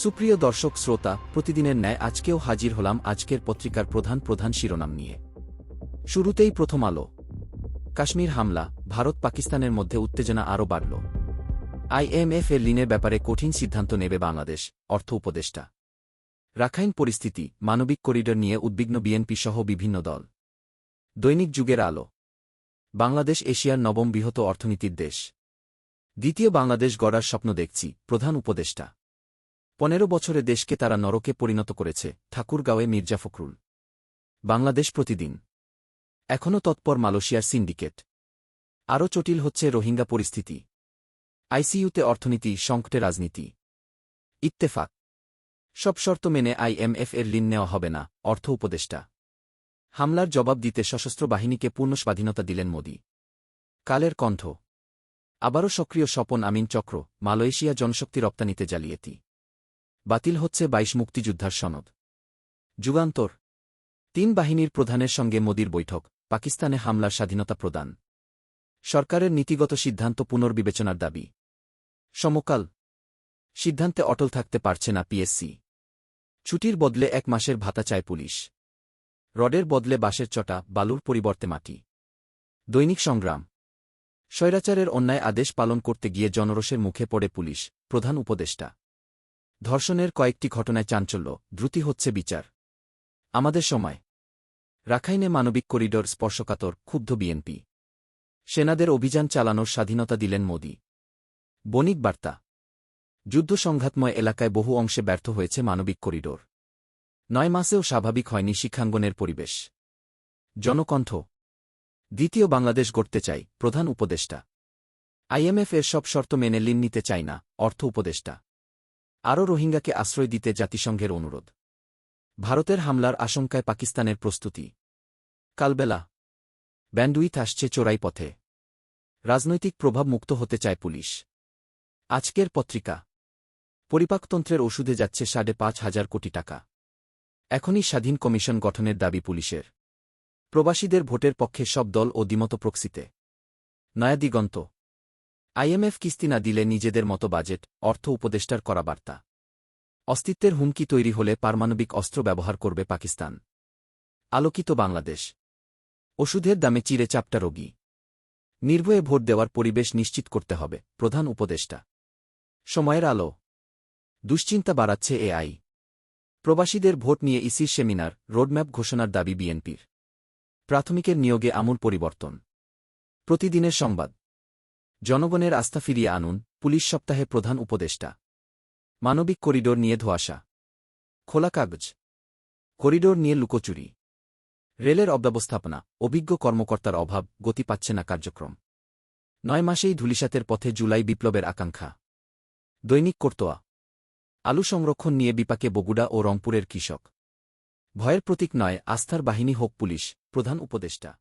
সুপ্রিয় দর্শক শ্রোতা, প্রতিদিনের ন্যায় আজকেও হাজির হলাম আজকের পত্রিকার প্রধান প্রধান শিরোনাম নিয়ে। শুরুতেই প্রথম আলো। কাশ্মীর হামলা, ভারত পাকিস্তানের মধ্যে উত্তেজনা আরও বাড়ল। আইএমএফ এর ঋণের ব্যাপারে কঠিন সিদ্ধান্ত নেবে বাংলাদেশ, অর্থ উপদেষ্টা। রাখাইন পরিস্থিতি, মানবিক করিডর নিয়ে উদ্বিগ্ন বিএনপি সহ বিভিন্ন দল। দৈনিক যুগের আলো। বাংলাদেশ এশিয়ার নবম বৃহৎ অর্থনীতির দেশ। দ্বিতীয় বাংলাদেশ গড়ার স্বপ্ন দেখছি, প্রধান উপদেষ্টা। পনেরো বছরে দেশকে তারা নরকে পরিণত করেছে, ঠাকুরগাঁওয়ে মির্জা ফখরুল। বাংলাদেশ প্রতিদিন। এখনও তৎপর মালয়েশিয়ার সিন্ডিকেট। আরও জটিল হচ্ছে রোহিঙ্গা পরিস্থিতি। আইসিইউতে অর্থনীতি, সংকটে রাজনীতি। ইত্তেফাক। সব শর্ত মেনে আইএমএফ এর ঋণ নেওয়া হবে না, অর্থ উপদেষ্টা। হামলার জবাব দিতে সশস্ত্র বাহিনীকে পূর্ণ স্বাধীনতা দিলেন মোদী। কালের কণ্ঠ। আবারও সক্রিয় স্বপন আমিন চক্র, মালয়েশিয়া জনশক্তি রপ্তানিতে জালিয়াতি। বাতিল হচ্ছে বাইশ মুক্তিযোদ্ধার সনদ। যুগান্তর। তিন বাহিনীর প্রধানের সঙ্গে মোদির বৈঠক, পাকিস্তানে হামলার স্বাধীনতা প্রদান। সরকারের নীতিগত সিদ্ধান্ত পুনর্বিবেচনার দাবি। সমকাল। সিদ্ধান্তে অটল থাকতে পারছে না পিএসসি। ছুটির বদলে এক মাসের ভাতা চায় পুলিশ। রডের বদলে বাঁশের চটা, বালুর পরিবর্তে মাটি। দৈনিক সংগ্রাম। স্বৈরাচারের অন্যায় আদেশ পালন করতে গিয়ে জনরোষের মুখে পড়ে পুলিশ, প্রধান উপদেষ্টা। ধর্ষণের কয়েকটি ঘটনায় চাঞ্চল্য, দ্রুতি হচ্ছে বিচার। আমাদের সময়। রাখাইনে মানবিক করিডর স্পর্শকাতর, ক্ষুব্ধ বিএনপি। সেনাদের অভিযান চালানোর স্বাধীনতা দিলেন মোদি। বণিক বার্তা। যুদ্ধ সংঘাতময় এলাকায় বহু অংশে ব্যর্থ হয়েছে মানবিক করিডোর। নয় মাসেও স্বাভাবিক হয়নি শিক্ষাঙ্গনের পরিবেশ। জনকণ্ঠ। দ্বিতীয় বাংলাদেশ গড়তে চাই, প্রধান উপদেষ্টা। আইএমএফ এর সব শর্ত মেনে ঋণ নিতে চাই না, অর্থ উপদেষ্টা। আরও রোহিঙ্গাকে আশ্রয় দিতে জাতিসংঘের অনুরোধ। ভারতের হামলার আশঙ্কায় পাকিস্তানের প্রস্তুতি। কালবেলা। ব্যান্ডুইথ আসছে চোরাই পথে। রাজনৈতিক প্রভাব মুক্ত হতে চায় পুলিশ। আজকের পত্রিকা। পরিপাকতন্ত্রের ওষুধে যাচ্ছে সাড়ে পাঁচ হাজার কোটি টাকা। এখনই স্বাধীন কমিশন গঠনের দাবি পুলিশের। প্রবাসীদের ভোটের পক্ষে সব দল ও দ্বিমত প্রক্সিতে। নয়াদিগন্ত। আইএমএফ কিস্তি না দিলে নিজেদের মতো বাজেট, অর্থ উপদেষ্টার করা বার্তা। অস্তিত্বের হুমকি তৈরি হলে পারমাণবিক অস্ত্র ব্যবহার করবে পাকিস্তান। আলোকিত বাংলাদেশ। ওষুধের দামে চিরে চাপটা রোগী। নির্ভয়ে ভোট দেওয়ার পরিবেশ নিশ্চিত করতে হবে, প্রধান উপদেষ্টা। সময়ের আলো। দুশ্চিন্তা বাড়াচ্ছে এআই প্রবাসীদের ভোট নিয়ে ইসির সেমিনার, রোডম্যাপ ঘোষণার দাবি বিএনপির। প্রাথমিকের নিয়োগে আমূল পরিবর্তন। প্রতিদিনের সংবাদ। জনগণের আস্থা ফিরিয়ে আনুন, পুলিশ সপ্তাহে প্রধান উপদেষ্টা। মানবিক করিডোর নিয়ে ধোয়াশা। খোলা কাগজ। করিডোর নিয়ে লুকোচুরি। রেলের অব্যবস্থাপনা, অভিজ্ঞ কর্মকর্তার অভাব, গতি পাচ্ছে না কার্যক্রম। নয় মাসেই ধুলিসাতের পথে জুলাই বিপ্লবের আকাঙ্ক্ষা। দৈনিক কর্তোয়া। আলু সংরক্ষণ নিয়ে বিপাকে বগুড়া ও রংপুরের কৃষক। ভয়ের প্রতীক নয়, আস্থার বাহিনী হোক পুলিশ, প্রধান উপদেষ্টা।